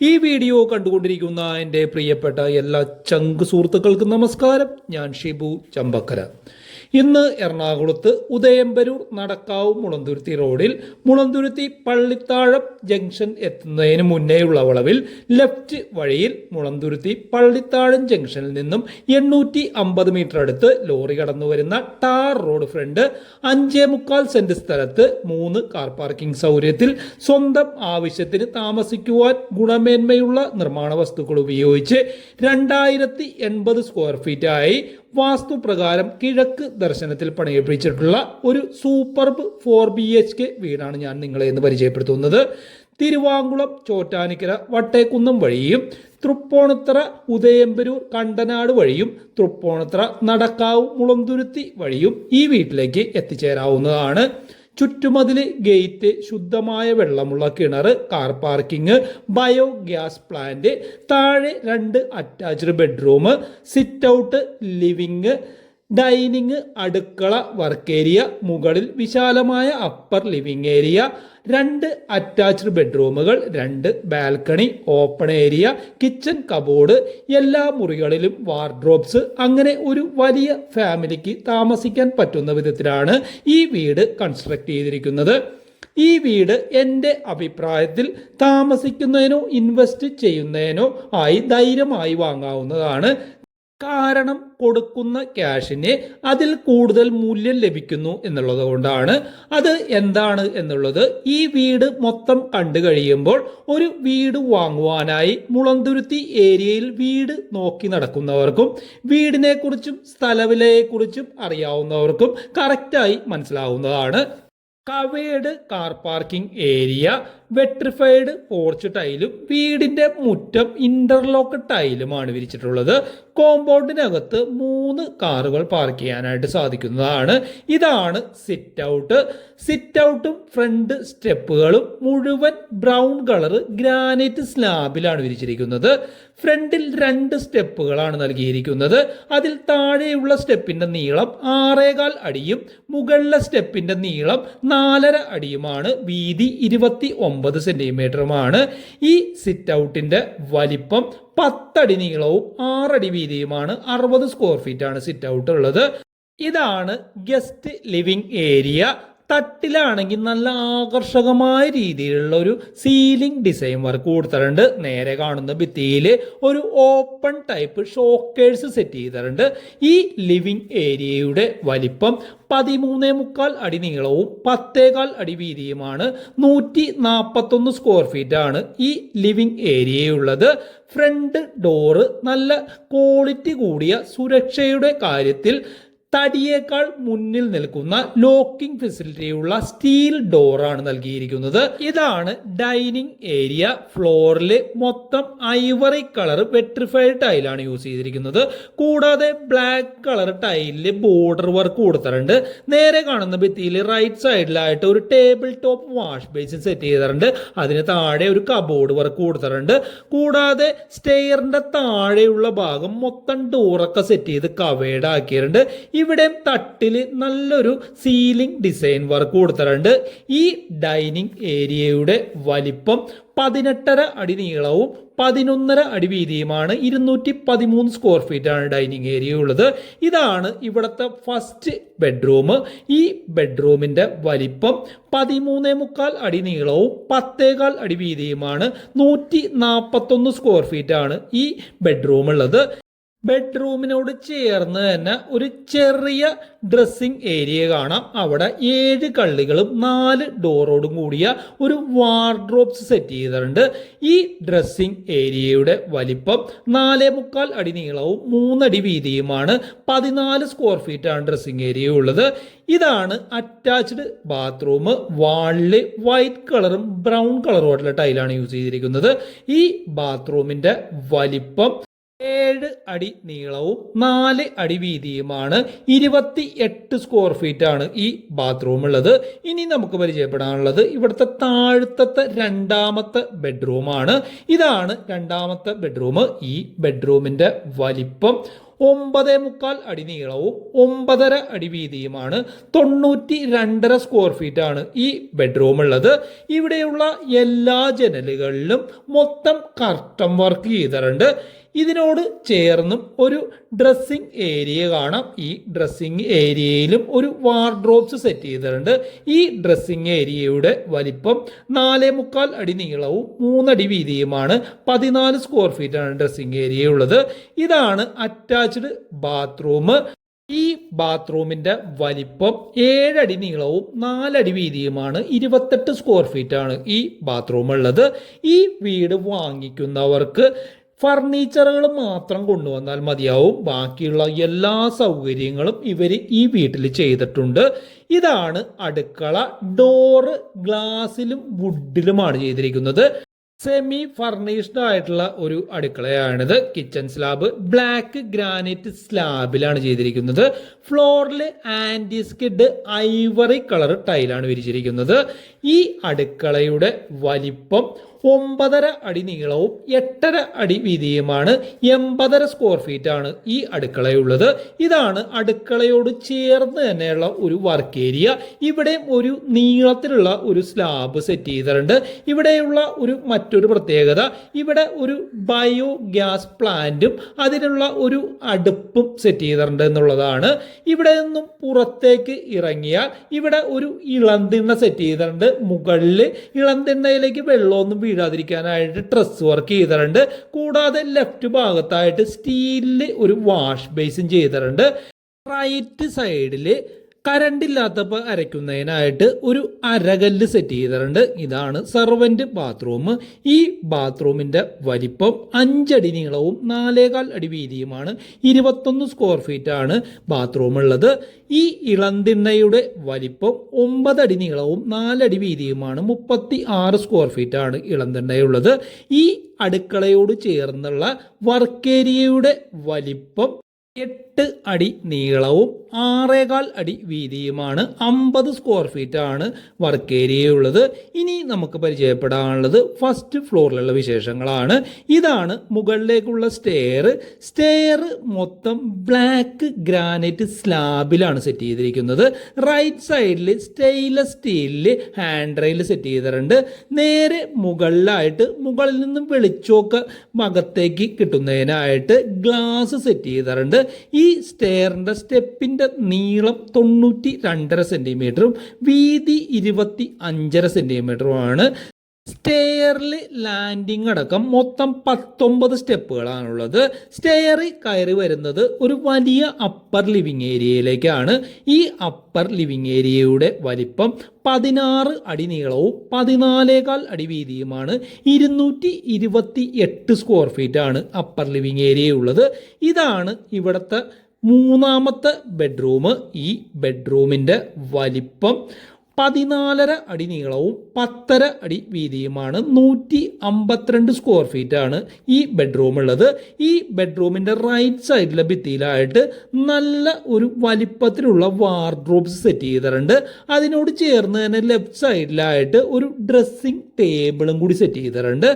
ഈ വീഡിയോ കണ്ടുകൊണ്ടിരിക്കുന്ന എന്റെ പ്രിയപ്പെട്ട എല്ലാ ചങ്ക് സുഹൃത്തുക്കൾക്കും നമസ്കാരം. ഞാൻ ഷിബു ചമ്പക്കര. ഇന്ന് എറണാകുളത്ത് ഉദയംപരൂർ നടക്കാവ് മുളന്തുരുത്തി റോഡിൽ മുളന്തുരുത്തി പള്ളിത്താഴം ജംഗ്ഷൻ എത്തുന്നതിന് മുന്നേയുള്ള വളവിൽ ലെഫ്റ്റ് വഴിയിൽ മുളന്തുരുത്തി പള്ളിത്താഴം ജംഗ്ഷനിൽ നിന്നും എണ്ണൂറ്റി അമ്പത് മീറ്റർ അടുത്ത് ലോറി കടന്നു വരുന്ന ടാർ റോഡ് ഫ്രണ്ട് അഞ്ചേ മുക്കാൽ സെന്റ് സ്ഥലത്ത് മൂന്ന് കാർ പാർക്കിംഗ് സൗകര്യത്തിൽ സ്വന്തം ആവശ്യത്തിന് താമസിക്കുവാൻ ഗുണമേന്മയുള്ള നിർമ്മാണ വസ്തുക്കൾ ഉപയോഗിച്ച് രണ്ടായിരത്തി എൺപത് സ്ക്വയർ ഫീറ്റായി വാസ്തുപ്രകാരം കിഴക്ക് ദർശനത്തിൽ പണിയിപ്പിച്ചിട്ടുള്ള ഒരു superb four B H K വീടാണ് ഞാൻ നിങ്ങളെ ഇന്ന് പരിചയപ്പെടുത്തുന്നത്. തിരുവാങ്കുളം ചോറ്റാനിക്കര വട്ടേക്കുന്നം വഴിയും തൃപ്പോണത്തറ ഉദയംപരൂർ കണ്ടനാട് വഴിയും തൃപ്പോണത്തറ നടക്കാവ് മുളന്തുരുത്തി വഴിയും ഈ വീട്ടിലേക്ക് എത്തിച്ചേരാവുന്നതാണ്. ചുറ്റുമതിൽ ഗേറ്റ് ശുദ്ധമായ വെള്ളമുള്ള കിണർ കാർ പാർക്കിംഗ് ബയോഗ്യാസ് പ്ലാന്റ് താഴെ രണ്ട് attached bedroom sit out living dining അടുക്കള വർക്ക് ഏരിയ മുകളിൽ വിശാലമായ അപ്പർ ലിവിംഗ് ഏരിയ രണ്ട് അറ്റാച്ച്ഡ് ബെഡ്റൂമുകൾ രണ്ട് balcony open area kitchen cupboard എല്ലാ മുറികളിലും വാർഡ്രോബ്സ്. അങ്ങനെ ഒരു വലിയ ഫാമിലിക്ക് താമസിക്കാൻ പറ്റുന്ന വിധത്തിലാണ് ഈ വീട് കൺസ്ട്രക്ട് ചെയ്തിരിക്കുന്നത്. ഈ വീട് എന്റെ അഭിപ്രായത്തിൽ താമസിക്കുന്നതിനോ ഇൻവെസ്റ്റ് ചെയ്യുന്നതിനോ ആയി ധൈര്യമായി വാങ്ങാവുന്നതാണ്. കാരണം കൊടുക്കുന്ന ക്യാഷിന് അതിൽ കൂടുതൽ മൂല്യം ലഭിക്കുന്നു എന്നുള്ളത് കൊണ്ടാണ്. അത് എന്താണ് എന്നുള്ളത് ഈ വീട് മൊത്തം കണ്ടു കഴിയുമ്പോൾ ഒരു വീട് വാങ്ങുവാനായി മുളന്തുരുത്തി ഏരിയയിൽ വീട് നോക്കി നടക്കുന്നവർക്കും വീടിനെക്കുറിച്ചും സ്ഥലവിലയെക്കുറിച്ചും അറിയാവുന്നവർക്കും കറക്റ്റായി മനസ്സിലാവുന്നതാണ്. Covered car parking area vitrified porch ടൈലും വീടിന്റെ മുറ്റം ഇന്റർലോക്ക് ടൈലുമാണ് വിരിച്ചിട്ടുള്ളത്. കോമ്പൗണ്ടിനകത്ത് മൂന്ന് കാറുകൾ പാർക്ക് ചെയ്യാനായിട്ട് സാധിക്കുന്നതാണ്. ഇതാണ് സിറ്റ് ഔട്ട് സിറ്റ് ഔട്ടും ഫ്രണ്ട് സ്റ്റെപ്പുകളും മുഴുവൻ ബ്രൗൺ കളർ ഗ്രാനൈറ്റ് സ്ലാബിലാണ് വിരിച്ചിരിക്കുന്നത്. ഫ്രണ്ടിൽ രണ്ട് സ്റ്റെപ്പുകളാണ് നൽകിയിരിക്കുന്നത്. അതിൽ താഴെയുള്ള സ്റ്റെപ്പിന്റെ നീളം ആറേകാൽ അടിയും മുകളിലെ സ്റ്റെപ്പിന്റെ നീളം നാലര അടിയുമാണ്. വീതി ഇരുപത്തി ഒമ്പത് സെന്റിമീറ്ററുമാണ് ഈ സിറ്റ് ഔട്ടിന്റെ വലിപ്പം പത്തടി നീളവും ആറടി വീതിയുമാണ്. അറുപത് സ്ക്വയർ ഫീറ്റ് ആണ് സിറ്റ് ഔട്ട് ഉള്ളത്. ഇതാണ് ഗസ്റ്റ് ലിവിംഗ് ഏരിയ തട്ടിലാണെങ്കിൽ നല്ല ആകർഷകമായ രീതിയിലുള്ള ഒരു സീലിംഗ് ഡിസൈൻ വർക്ക് കൊടുത്തിട്ടുണ്ട്. നേരെ കാണുന്ന ഭിത്തിയിൽ ഒരു ഓപ്പൺ ടൈപ്പ് ഷോക്കേഴ്സ് സെറ്റ് ചെയ്തിട്ടുണ്ട്. ഈ ലിവിംഗ് ഏരിയയുടെ വലിപ്പം പതിമൂന്നേ മുക്കാൽ അടി നീളവും പത്തേകാൽ അടി വീതിയുമാണ്. നൂറ്റി നാൽപ്പത്തൊന്ന് സ്ക്വയർ ഫീറ്റ് ആണ് ഈ ലിവിംഗ് ഏരിയയുള്ളത് ഫ്രണ്ട് ഡോറ് നല്ല ക്വാളിറ്റി കൂടിയ സുരക്ഷയുടെ കാര്യത്തിൽ തടിയേക്കാൾ മുന്നിൽ നിൽക്കുന്ന ലോക്കിംഗ് ഫെസിലിറ്റിയുള്ള സ്റ്റീൽ ഡോറാണ് നൽകിയിരിക്കുന്നത്. ഇതാണ് ഡൈനിങ് ഏരിയ. ഫ്ലോറിൽ മൊത്തം ഐവറി കളർ വെട്രിഫൈഡ് ടൈലാണ് യൂസ് ചെയ്തിരിക്കുന്നത്. കൂടാതെ ബ്ലാക്ക് കളർ ടൈലിൽ ബോർഡർ വർക്ക് കൊടുത്തിട്ടുണ്ട്. നേരെ കാണുന്ന ഭിത്തിയിൽ റൈറ്റ് സൈഡിലായിട്ട് ഒരു table top wash basin set ചെയ്തിട്ടുണ്ട്. അതിന് താഴെ ഒരു കബോർഡ് വർക്ക് കൊടുത്തിട്ടുണ്ട്. കൂടാതെ സ്റ്റെയറിന്റെ താഴെയുള്ള ഭാഗം മൊത്തം ഡോറൊക്കെ സെറ്റ് ചെയ്ത് കവേഡ് ആക്കിയിട്ടുണ്ട്. ഇവിടെ തട്ടിൽ നല്ലൊരു സീലിംഗ് ഡിസൈൻ വർക്ക് കൊടുത്തിട്ടുണ്ട്. ഈ ഡൈനിങ് ഏരിയയുടെ വലിപ്പം പതിനെട്ടര അടി നീളവും പതിനൊന്നര അടി വീതിയുമാണ്. ഇരുന്നൂറ്റി പതിമൂന്ന് സ്ക്വയർ ഫീറ്റ് ആണ് ഡൈനിങ് ഏരിയ ഉള്ളത്. ഇതാണ് ഇവിടുത്തെ ഫസ്റ്റ് ബെഡ്റൂം ഈ ബെഡ്റൂമിന്റെ വലിപ്പം പതിമൂന്നേ മുക്കാൽ അടി നീളവും പത്തേകാൽ അടി വീതിയുമാണ്. നൂറ്റി നാൽപ്പത്തൊന്ന് സ്ക്വയർ ഫീറ്റ് ആണ് ഈ ബെഡ്റൂം ഉള്ളത്. ബെഡ്റൂമിനോട് ചേർന്ന് തന്നെ ഒരു ചെറിയ ഡ്രസ്സിംഗ് ഏരിയ കാണാം. അവിടെ ഏഴ് കള്ളികളും നാല് ഡോറോടും കൂടിയ ഒരു വാർഡ്രോബ്സ് സെറ്റ് ചെയ്തിട്ടുണ്ട്. ഈ ഡ്രസ്സിംഗ് ഏരിയയുടെ വലിപ്പം നാലേ മുക്കാൽ അടി നീളവും മൂന്നടി വീതിയുമാണ്. പതിനാല് സ്ക്വയർ ഫീറ്റ് ആണ് ഡ്രസ്സിംഗ് ഏരിയ ഉള്ളത്. ഇതാണ് അറ്റാച്ച്ഡ് ബാത്റൂം വാളിൽ വൈറ്റ് കളറും ബ്രൗൺ കളറുമായിട്ടുള്ള ടൈലാണ് യൂസ് ചെയ്തിരിക്കുന്നത്. ഈ ബാത്റൂമിന്റെ വലിപ്പം ഏഴ് അടി നീളവും നാല് അടി വീതിയുമാണ്. ഇരുപത്തി എട്ട് സ്ക്വയർ ഫീറ്റ് ആണ് ഈ ബാത്റൂം ഉള്ളത്. ഇനി നമുക്ക് പരിചയപ്പെടാനുള്ളത് ഇവിടുത്തെ താഴത്തെ രണ്ടാമത്തെ ബെഡ്റൂമാണ് ഇതാണ് രണ്ടാമത്തെ ബെഡ്റൂം ഈ ബെഡ്റൂമിന്റെ വലിപ്പം ഒമ്പതേ മുക്കാൽ അടി നീളവും ഒമ്പതര അടി വീതിയുമാണ്. തൊണ്ണൂറ്റി രണ്ടര സ്ക്വയർ ഫീറ്റ് ആണ് ഈ ബെഡ്റൂം ഉള്ളത്. ഇവിടെയുള്ള എല്ലാ ജനലുകളിലും മൊത്തം കർട്ടൻ വർക്ക് ചെയ്തിട്ടുണ്ട്. ഇതിനോട് ചേർന്നും ഒരു ഡ്രസ്സിംഗ് ഏരിയ കാണാം. ഈ ഡ്രസ്സിംഗ് ഏരിയയിലും ഒരു വാർഡ്രോബ്സ് സെറ്റ് ചെയ്തിട്ടുണ്ട്. ഈ ഡ്രസ്സിംഗ് ഏരിയയുടെ വലിപ്പം നാലേ മുക്കാൽ അടി നീളവും മൂന്നടി വീതിയുമാണ്. പതിനാല് സ്ക്വയർ ഫീറ്റ് ആണ് ഡ്രസ്സിംഗ് ഏരിയ ഉള്ളത്. ഇതാണ് അറ്റാച്ച്ഡ് ബാത്റൂം ഈ ബാത്റൂമിന്റെ വലിപ്പം ഏഴടി നീളവും നാലടി വീതിയുമാണ്. ഇരുപത്തെട്ട് സ്ക്വയർ ഫീറ്റ് ആണ് ഈ ബാത്റൂം ഉള്ളത്. ഈ വീട് വാങ്ങിക്കുന്നവർക്ക് ഫർണിച്ചറുകൾ മാത്രം കൊണ്ടുവന്നാൽ മതിയാവും. ബാക്കിയുള്ള എല്ലാ സൗകര്യങ്ങളും ഇവർ ഈ വീട്ടിൽ ചെയ്തിട്ടുണ്ട്. ഇതാണ് അടുക്കള. ഡോറ് ഗ്ലാസിലും വുഡിലുമാണ് ചെയ്തിരിക്കുന്നത്. സെമി ഫർണിഷ്ഡ് ആയിട്ടുള്ള ഒരു അടുക്കളയാണിത്. കിച്ചൺ സ്ലാബ് ബ്ലാക്ക് ഗ്രാനൈറ്റ് സ്ലാബിലാണ് ചെയ്തിരിക്കുന്നത്. ഫ്ലോറിൽ ആന്റിസ്കിഡ് ഐവറി കളർ ടൈലാണ് വിരിച്ചിരിക്കുന്നത്. ഈ അടുക്കളയുടെ വലിപ്പം ഒമ്പതര അടി നീളവും എട്ടര അടി വീതിയുമാണ് എൺപതര സ്ക്വയർ ഫീറ്റ് ആണ് ഈ അടുക്കളയുള്ളത്. ഇതാണ് അടുക്കളയോട് ചേർന്ന് തന്നെയുള്ള ഒരു വർക്ക് ഏരിയ ഇവിടെ ഒരു നീളത്തിലുള്ള ഒരു സ്ലാബ് സെറ്റ് ചെയ്തിട്ടുണ്ട്. ഇവിടെയുള്ള ഒരു മറ്റൊരു പ്രത്യേകത ഇവിടെ ഒരു ബയോ ഗ്യാസ് പ്ലാന്റും അതിനുള്ള ഒരു അടുപ്പും സെറ്റ് ചെയ്തിട്ടുണ്ട് എന്നുള്ളതാണ്. ഇവിടെ നിന്നും പുറത്തേക്ക് ഇറങ്ങിയാൽ ഇവിടെ ഒരു ഇളന്തിണ്ണ സെറ്റ് ചെയ്തിട്ടുണ്ട്. മുകളിൽ ഇളന്തിണ്ണയിലേക്ക് വെള്ളമൊന്നും വീഴാതിരിക്കാനായിട്ട് ട്രസ് വർക്ക് ചെയ്തിട്ടുണ്ട്. കൂടാതെ ലെഫ്റ്റ് ഭാഗത്തായിട്ട് സ്റ്റീലിൽ ഒരു വാഷ് ബേസും ചെയ്തിട്ടുണ്ട്. റൈറ്റ് സൈഡിൽ കറണ്ട് ഇല്ലാത്തപ്പോൾ അരയ്ക്കുന്നതിനായിട്ട് ഒരു അരകല്ല് സെറ്റ് ചെയ്തിട്ടുണ്ട്. ഇതാണ് സെർവന്റ് ബാത്റൂം ഈ ബാത്റൂമിന്റെ വലിപ്പം അഞ്ചടി നീളവും നാലേകാൽ അടി വീതിയുമാണ്. ഇരുപത്തൊന്ന് സ്ക്വയർ ഫീറ്റ് ആണ് ബാത്റൂം ഉള്ളത്. ഈ ഇളന്തിണ്ണയുടെ വലിപ്പം ഒമ്പതടി നീളവും നാലടി വീതിയുമാണ്. മുപ്പത്തി ആറ് സ്ക്വയർ ഫീറ്റ് ആണ് ഇളന്തിണ്ണയുള്ളത്. ഈ അടുക്കളയോട് ചേർന്നുള്ള വർക്ക് ഏരിയയുടെ വലിപ്പം എട്ട് അടി നീളവും ആറേകാൽ അടി വീതിയുമാണ് അമ്പത് സ്ക്വയർ ഫീറ്റ് ആണ് വർക്ക് ഏരിയ ഉള്ളത്. ഇനി നമുക്ക് പരിചയപ്പെടാനുള്ളത് ഫസ്റ്റ് ഫ്ലോറിലുള്ള വിശേഷങ്ങളാണ്. ഇതാണ് മുകളിലേക്കുള്ള സ്റ്റെയർ സ്റ്റെയർ മൊത്തം ബ്ലാക്ക് ഗ്രാനൈറ്റ് സ്ലാബിലാണ് സെറ്റ് ചെയ്തിരിക്കുന്നത്. റൈറ്റ് സൈഡിൽ സ്റ്റെയിൻലെസ് സ്റ്റീലിൽ ഹാൻഡ് റെയിൽ സെറ്റ് ചെയ്തിട്ടുണ്ട്. നേരെ മുകളിലായിട്ട് മുകളിൽ നിന്നും വെളിച്ചമൊക്കെ അകത്തേക്ക് കിട്ടുന്നതിനായിട്ട് ഗ്ലാസ് സെറ്റ് ചെയ്തിട്ടുണ്ട്. ഈ സ്റ്റെയറിന്റെ സ്റ്റെപ്പിന്റെ നീളം തൊണ്ണൂറ്റി രണ്ടര സെന്റിമീറ്ററും വീതി ഇരുപത്തി അഞ്ചര സെന്റിമീറ്ററുമാണ് സ്റ്റെയറിൽ ലാൻഡിംഗ് അടക്കം മൊത്തം പത്തൊമ്പത് സ്റ്റെപ്പുകളാണുള്ളത്. സ്റ്റെയറിൽ കയറി വരുന്നത് ഒരു വലിയ അപ്പർ ലിവിങ് ഏരിയയിലേക്കാണ് ഈ അപ്പർ ലിവിങ് ഏരിയയുടെ വലിപ്പം പതിനാറ് അടി നീളവും പതിനാലേകാൽ അടി വീതിയുമാണ്. ഇരുന്നൂറ്റി ഇരുപത്തി എട്ട് സ്ക്വയർ ഫീറ്റ് ആണ് അപ്പർ ലിവിങ് ഏരിയയുള്ളത് ഇതാണ് ഇവിടുത്തെ മൂന്നാമത്തെ ബെഡ്റൂം ഈ ബെഡ്റൂമിന്റെ വലിപ്പം. പതിനാലര അടി നീളവും പത്തര അടി വീതിയുമാണ് നൂറ്റി അമ്പത്തിരണ്ട് സ്ക്വയർ ഫീറ്റ് ആണ് ഈ ബെഡ്റൂം ഉള്ളത്. ഈ ബെഡ്റൂമിന്റെ റൈറ്റ് സൈഡിലെ ഭിത്തിയിലായിട്ട് നല്ല ഒരു വലിപ്പത്തിലുള്ള വാർഡ്രോബ്സ് സെറ്റ് ചെയ്തിട്ടുണ്ട്. അതിനോട് ചേർന്ന് തന്നെ ലെഫ്റ്റ് സൈഡിലായിട്ട് ഒരു ഡ്രസ്സിംഗ് ടേബിളും കൂടി സെറ്റ് ചെയ്തിട്ടുണ്ട്.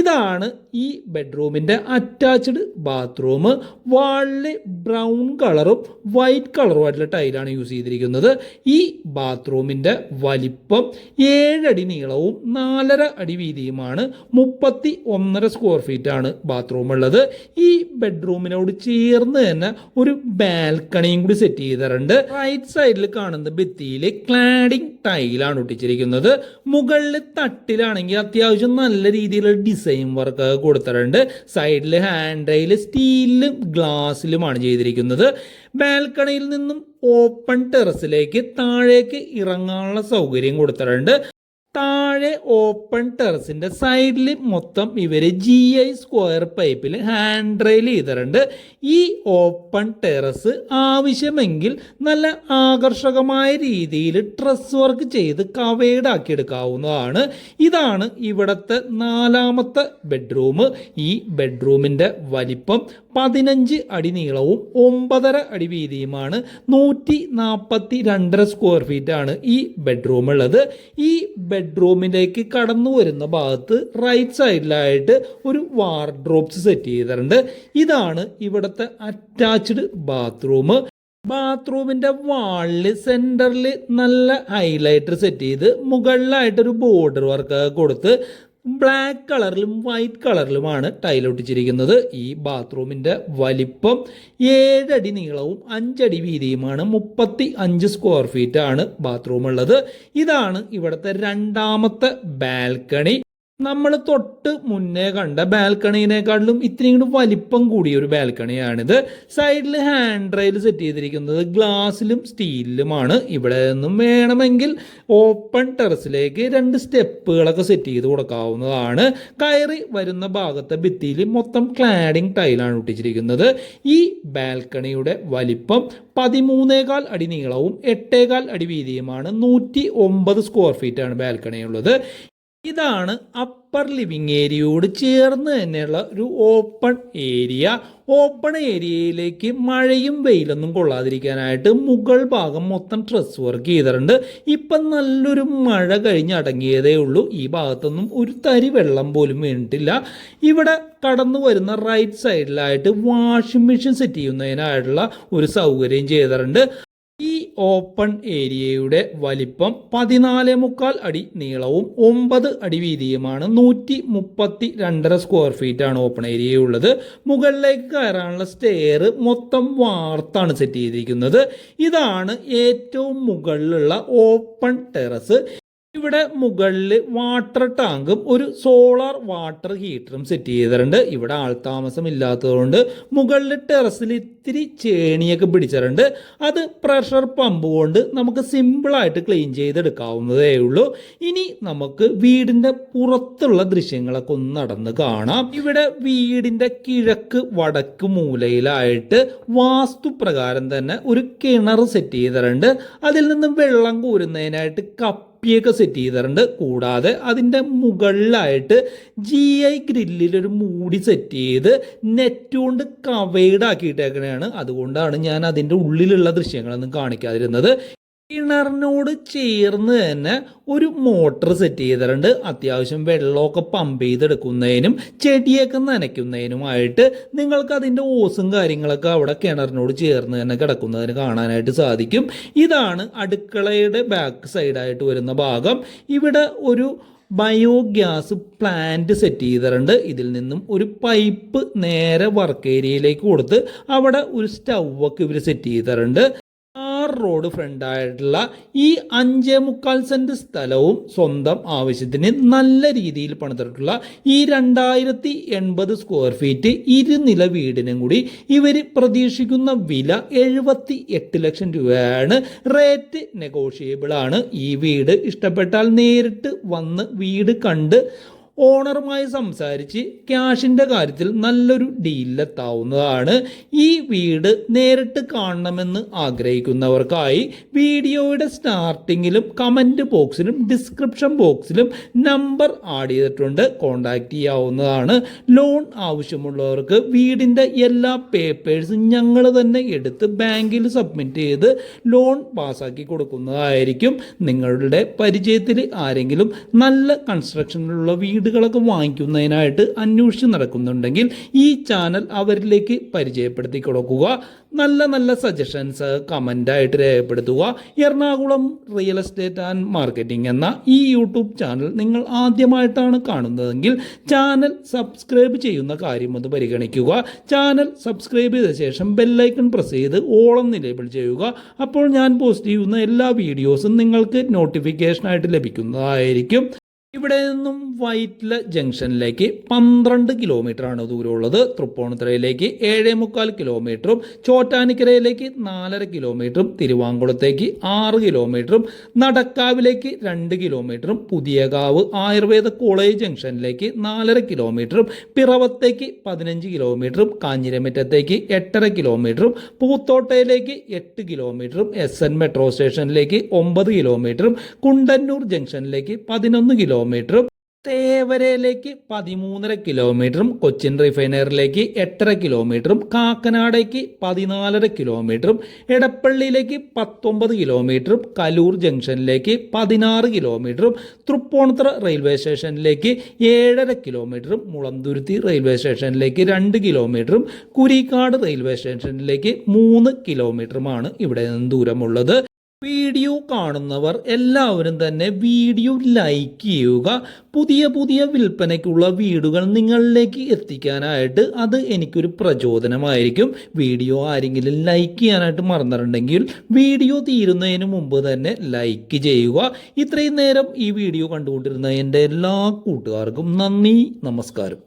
ഇതാണ് ഈ ബെഡ്റൂമിന്റെ അറ്റാച്ച്ഡ് ബാത്റൂം വാളിൽ ബ്രൗൺ കളറും വൈറ്റ് കളറും ആയിട്ടുള്ള ടൈലാണ് യൂസ് ചെയ്തിരിക്കുന്നത്. ഈ ബാത്റൂമിന്റെ വലിപ്പം ഏഴടി നീളവും നാലര അടി വീതിയുമാണ് മുപ്പത്തി ഒന്നര സ്ക്വയർ ഫീറ്റ് ആണ് ബാത്റൂം ഉള്ളത്. ഈ ബെഡ്റൂമിനോട് ചേർന്ന് തന്നെ ഒരു ബാൽക്കണിയും കൂടി സെറ്റ് ചെയ്തിട്ടുണ്ട്. റൈറ്റ് സൈഡിൽ കാണുന്ന ഭിത്തിയിൽ ക്ലാഡിംഗ് ടൈലാണ് ഒട്ടിച്ചിരിക്കുന്നത്. മുകളിൽ തട്ടിലാണെങ്കിൽ അത്യാവശ്യം നല്ല രീതിയിലുള്ള ഡിസൈൻ വർക്ക് കൊടുത്തിട്ടുണ്ട്. സൈഡിൽ ഹാൻഡ് റെയിൽ സ്റ്റീലിലും ഗ്ലാസ്സിലുമാണ് ചെയ്തിരിക്കുന്നത്. ബാൽക്കണിയിൽ നിന്നും ഓപ്പൺ ടെറസിലേക്ക് താഴേക്ക് ഇറങ്ങാനുള്ള സൗകര്യം കൊടുത്തിട്ടുണ്ട്. താഴെ ഓപ്പൺ ടെറസിന്റെ സൈഡിൽ മൊത്തം ഇവർ ജി ഐ സ്ക്വയർ പൈപ്പിൽ ഹാൻഡ് റെയിൽ ചെയ്തിട്ടുണ്ട്. ഈ ഓപ്പൺ ടെറസ് ആവശ്യമെങ്കിൽ നല്ല ആകർഷകമായ രീതിയിൽ ട്രസ് വർക്ക് ചെയ്ത് കവേഡ് ആക്കി എടുക്കാവുന്നതാണ് ഇതാണ് ഇവിടുത്തെ നാലാമത്തെ ബെഡ്റൂം ഈ ബെഡ്റൂമിന്റെ വലിപ്പം പതിനഞ്ച് അടി നീളവും ഒമ്പതര അടി വീതിയുമാണ് നൂറ്റി നാൽപ്പത്തി രണ്ടര സ്ക്വയർ ഫീറ്റ് ആണ് ഈ ബെഡ്റൂം ഉള്ളത്. ഈ ബെഡ്റൂമിലേക്ക് കടന്നു വരുന്ന ഭാഗത്ത് റൈറ്റ് സൈഡിലായിട്ട് ഒരു വാർഡ്രോബ്സ് സെറ്റ് ചെയ്തിട്ടുണ്ട്. ഇതാണ് ഇവിടുത്തെ അറ്റാച്ച്ഡ് ബാത്റൂം ബാത്റൂമിന്റെ വാളിൽ സെന്ററിൽ നല്ല ഹൈലൈറ്റർ സെറ്റ് ചെയ്ത് മുകളിലായിട്ടൊരു ബോർഡർ വർക്ക് കൊടുത്ത് ബ്ലാക്ക് കളറിലും വൈറ്റ് കളറിലുമാണ് ടൈൽ ഒട്ടിച്ചിരിക്കുന്നത്. ഈ ബാത്റൂമിന്റെ വലിപ്പം ഏഴടി നീളവും അഞ്ചടി വീതിയുമാണ്. മുപ്പത്തി അഞ്ച് സ്ക്വയർ ഫീറ്റ് ആണ് ബാത്റൂം ഉള്ളത്. ഇതാണ് ഇവിടുത്തെ രണ്ടാമത്തെ ബാൽക്കണി നമ്മൾ തൊട്ട് മുന്നേ കണ്ട ബാൽക്കണീനേക്കാളിലും ഇത്രയും കൂടി വലിപ്പം കൂടിയ ഒരു ബാൽക്കണിയാണിത്. സൈഡിൽ ഹാൻഡ് റെയിൽ സെറ്റ് ചെയ്തിരിക്കുന്നത് ഗ്ലാസ്സിലും സ്റ്റീലിലുമാണ്. ഇവിടെ നിന്നും വേണമെങ്കിൽ ഓപ്പൺ ടെറസിലേക്ക് രണ്ട് സ്റ്റെപ്പുകളൊക്കെ സെറ്റ് ചെയ്ത് കൊടുക്കാവുന്നതാണ്. കയറി വരുന്ന ഭാഗത്തെ ഭിത്തിയിൽ മൊത്തം ക്ലാഡിംഗ് ടൈലാണ് ഒട്ടിച്ചിരിക്കുന്നത്. ഈ ബാൽക്കണിയുടെ വലിപ്പം പതിമൂന്നേകാൽ അടി നീളവും എട്ടേകാൽ അടി വീതിയുമാണ്. നൂറ്റി ഒമ്പത് സ്ക്വയർ ഫീറ്റ് ആണ് ബാൽക്കണി ഉള്ളത് ഇതാണ് അപ്പർ ലിവിങ് ഏരിയയോട് ചേർന്ന് തന്നെയുള്ള ഒരു ഓപ്പൺ ഏരിയ ഓപ്പൺ ഏരിയയിലേക്ക് മഴയും വെയിലൊന്നും കൊള്ളാതിരിക്കാനായിട്ട് മുകൾ ഭാഗം മൊത്തം ട്രസ് വർക്ക് ചെയ്തിട്ടുണ്ട്. ഇപ്പം നല്ലൊരു മഴ കഴിഞ്ഞ് അടങ്ങിയതേ ഉള്ളൂ. ഈ ഭാഗത്തൊന്നും ഒരു തരി വെള്ളം പോലും വീണിട്ടില്ല. ഇവിടെ കടന്നു വരുന്ന റൈറ്റ് സൈഡിലായിട്ട് വാഷിംഗ് മെഷീൻ സെറ്റ് ചെയ്യുന്നതിനായിട്ടുള്ള ഒരു സൗകര്യം ചെയ്തിട്ടുണ്ട്. ഓപ്പൺ ഏരിയയുടെ വലിപ്പം പതിനാല് മുക്കാൽ അടി നീളവും ഒമ്പത് അടി വീതിയുമാണ്. നൂറ്റി മുപ്പത്തി രണ്ടര സ്ക്വയർ ഫീറ്റ് ആണ് ഓപ്പൺ ഏരിയ ഉള്ളത്. മുകളിലേക്ക് കയറാനുള്ള സ്റ്റെയർ മൊത്തം വാർത്താണ് സെറ്റ് ചെയ്തിരിക്കുന്നത്. ഇതാണ് ഏറ്റവും മുകളിലുള്ള ഓപ്പൺ ടെറസ് ഇവിടെ മുകളിൽ വാട്ടർ ടാങ്കും ഒരു സോളാർ വാട്ടർ ഹീറ്ററും സെറ്റ് ചെയ്തിട്ടുണ്ട്. ഇവിടെ ആൾതാമസം ഇല്ലാത്തതുകൊണ്ട് മുകളിൽ ടെറസിൽ ഇത്തിരി ചേണിയൊക്കെ പിടിച്ചിട്ടുണ്ട്. അത് പ്രഷർ പമ്പ് കൊണ്ട് നമുക്ക് സിമ്പിളായിട്ട് ക്ലീൻ ചെയ്തെടുക്കാവുന്നതേ ഉള്ളൂ. ഇനി നമുക്ക് വീടിന്റെ പുറത്തുള്ള ദൃശ്യങ്ങളൊക്കെ ഒന്ന് നടന്ന് കാണാം. ഇവിടെ വീടിന്റെ കിഴക്ക് വടക്ക് മൂലയിലായിട്ട് വാസ്തുപ്രകാരം തന്നെ ഒരു കിണർ സെറ്റ് ചെയ്തിട്ടുണ്ട്. അതിൽ നിന്ന് വെള്ളം കോരുന്നതിനായിട്ട് കപ്പ് കപ്പിയൊക്കെ സെറ്റ് ചെയ്തിട്ടുണ്ട്. കൂടാതെ അതിന്റെ മുകളിലായിട്ട് ജി ഐ ഗ്രില്ലിലൊരു മൂടി സെറ്റ് ചെയ്ത് നെറ്റ് കൊണ്ട് കവേഡ് ആക്കിയിട്ടേക്കണയാണ് അതുകൊണ്ടാണ് ഞാൻ അതിന്റെ ഉള്ളിലുള്ള ദൃശ്യങ്ങളൊന്നും കാണിക്കാതിരുന്നത്. കിണറിനോട് ചേർന്ന് തന്നെ ഒരു മോട്ടർ സെറ്റ് ചെയ്തിട്ടുണ്ട്. അത്യാവശ്യം വെള്ളമൊക്കെ പമ്പ് ചെയ്തെടുക്കുന്നതിനും ചെടിയൊക്കെ നനയ്ക്കുന്നതിനുമായിട്ട് നിങ്ങൾക്ക് അതിന്റെ ഓസും കാര്യങ്ങളൊക്കെ അവിടെ കിണറിനോട് ചേർന്ന് തന്നെ കിടക്കുന്നതിന് കാണാനായിട്ട് സാധിക്കും. ഇതാണ് അടുക്കളയുടെ ബാക്ക് സൈഡായിട്ട് വരുന്ന ഭാഗം. ഇവിടെ ഒരു ബയോഗ്യാസ് പ്ലാന്റ് സെറ്റ് ചെയ്തിട്ടുണ്ട്. ഇതിൽ നിന്നും ഒരു പൈപ്പ് നേരെ വർക്ക് ഏരിയയിലേക്ക് കൊടുത്ത് അവിടെ ഒരു സ്റ്റൗവൊക്കെ ഇവർ സെറ്റ് ചെയ്തിട്ടുണ്ട്. റോഡ് ഫ്രണ്ടായിട്ടുള്ള ഈ അഞ്ചേ മുക്കാൽ സെന്റ് സ്ഥലവും സ്വന്തം ആവശ്യത്തിന് നല്ല രീതിയിൽ പണിതിട്ടുള്ള ഈ രണ്ടായിരത്തി എൺപത് സ്ക്വയർ ഫീറ്റ് ഇരുനില വീടിനും കൂടി ഇവർ പ്രതീക്ഷിക്കുന്ന വില എഴുപത്തി എട്ട് ലക്ഷം രൂപയാണ്. റേറ്റ് നെഗോഷ്യബിൾ ആണ്. ഈ വീട് ഇഷ്ടപ്പെട്ടാൽ നേരിട്ട് വന്ന് വീട് കണ്ട് ഓണറുമായി സംസാരിച്ച് ക്യാഷിന്റെ കാര്യത്തിൽ നല്ലൊരു ഡീലിലെത്താവുന്നതാണ് ഈ വീട് നേരിട്ട് കാണണമെന്ന് ആഗ്രഹിക്കുന്നവർക്കായി വീഡിയോയുടെ സ്റ്റാർട്ടിങ്ങിലും കമന്റ് ബോക്സിലും ഡിസ്ക്രിപ്ഷൻ ബോക്സിലും നമ്പർ ആഡ് ചെയ്തിട്ടുണ്ട്. കോൺടാക്റ്റ് ചെയ്യാവുന്നതാണ്. ലോൺ ആവശ്യമുള്ളവർക്ക് വീടിന്റെ എല്ലാ പേപ്പേഴ്സും ഞങ്ങൾ തന്നെ എടുത്ത് ബാങ്കിൽ സബ്മിറ്റ് ചെയ്ത് ലോൺ പാസ്സാക്കി കൊടുക്കുന്നതായിരിക്കും. നിങ്ങളുടെ പരിചയത്തിൽ ആരെങ്കിലും നല്ല കൺസ്ട്രക്ഷനിലുള്ള വീട് വീടുകളൊക്കെ വാങ്ങിക്കുന്നതിനായിട്ട് അന്വേഷിച്ച് നടക്കുന്നുണ്ടെങ്കിൽ ഈ ചാനൽ അവരിലേക്ക് പരിചയപ്പെടുത്തി കൊടുക്കുക. നല്ല നല്ല സജഷൻസ് കമന്റായിട്ട് രേഖപ്പെടുത്തുക. Ernakulam real estate and marketing എന്ന ഈ യൂട്യൂബ് ചാനൽ നിങ്ങൾ ആദ്യമായിട്ടാണ് കാണുന്നതെങ്കിൽ ചാനൽ സബ്സ്ക്രൈബ് ചെയ്യുന്ന കാര്യം ഒന്ന് പരിഗണിക്കുക. ചാനൽ സബ്സ്ക്രൈബ് ചെയ്ത ശേഷം ബെല്ലൈക്കൺ പ്രസ് ചെയ്ത് ഓളം നിലേബിൾ ചെയ്യുക. അപ്പോൾ ഞാൻ പോസ്റ്റ് ചെയ്യുന്ന എല്ലാ വീഡിയോസും നിങ്ങൾക്ക് നോട്ടിഫിക്കേഷനായിട്ട് ലഭിക്കുന്നതായിരിക്കും. ഇവിടെ നിന്നും വൈറ്റ്ല ജംഗ്ഷനിലേക്ക് പന്ത്രണ്ട് ആണ് ദൂരമുള്ളത്. തൃപ്പൂണിത്തുറയിലേക്ക് ഏഴേ മുക്കാൽ കിലോമീറ്ററും ചോറ്റാനിക്കരയിലേക്ക് നാലര കിലോമീറ്ററും തിരുവാങ്കുളത്തേക്ക് ആറ് കിലോമീറ്ററും നടക്കാവിലേക്ക് രണ്ട് കിലോമീറ്ററും പുതിയകാവ് ആയുർവേദ കോളേജ് ജംഗ്ഷനിലേക്ക് നാലര കിലോമീറ്ററും പിറവത്തേക്ക് പതിനഞ്ച് കിലോമീറ്ററും കാഞ്ഞിരമറ്റത്തേക്ക് എട്ടര കിലോമീറ്ററും പൂത്തോട്ടയിലേക്ക് എട്ട് കിലോമീറ്ററും എസ് എൻ മെട്രോ സ്റ്റേഷനിലേക്ക് ഒമ്പത് കിലോമീറ്ററും കുണ്ടന്നൂർ ജംഗ്ഷനിലേക്ക് പതിനൊന്ന് കിലോമീറ്ററും തേവരയിലേക്ക് പതിമൂന്നര കിലോമീറ്ററും കൊച്ചിൻ റിഫൈനറിലേക്ക് എട്ടര കിലോമീറ്ററും കാക്കനാടേക്ക് പതിനാലര കിലോമീറ്ററും എടപ്പള്ളിയിലേക്ക് പത്തൊമ്പത് കിലോമീറ്ററും കലൂർ ജംഗ്ഷനിലേക്ക് പതിനാറ് കിലോമീറ്ററും തൃപ്പൂണിത്തുറ റെയിൽവേ സ്റ്റേഷനിലേക്ക് ഏഴര കിലോമീറ്ററും മുളന്തുരുത്തി റെയിൽവേ സ്റ്റേഷനിലേക്ക് രണ്ട് കിലോമീറ്ററും കുരിക്കാട് റെയിൽവേ സ്റ്റേഷനിലേക്ക് മൂന്ന് കിലോമീറ്ററുമാണ് ഇവിടെ നിന്ന് ദൂരമുള്ളത്. വീഡിയോ കാണുന്നവർ എല്ലാവരും തന്നെ വീഡിയോ ലൈക്ക് ചെയ്യുക. പുതിയ പുതിയ വിൽപ്പനയ്ക്കുള്ള വീടുകൾ നിങ്ങളിലേക്ക് എത്തിക്കാനായിട്ട് അത് എനിക്കൊരു പ്രചോദനമായിരിക്കും. വീഡിയോ ആരെങ്കിലും ലൈക്ക് ചെയ്യാനായിട്ട് മറന്നിട്ടുണ്ടെങ്കിൽ വീഡിയോ തീരുന്നതിന് മുമ്പ് തന്നെ ലൈക്ക് ചെയ്യുക. ഇത്രയും നേരം ഈ വീഡിയോ കണ്ടുകൊണ്ടിരുന്ന എന്റെ എല്ലാ കൂട്ടുകാർക്കും നന്ദി നമസ്കാരം.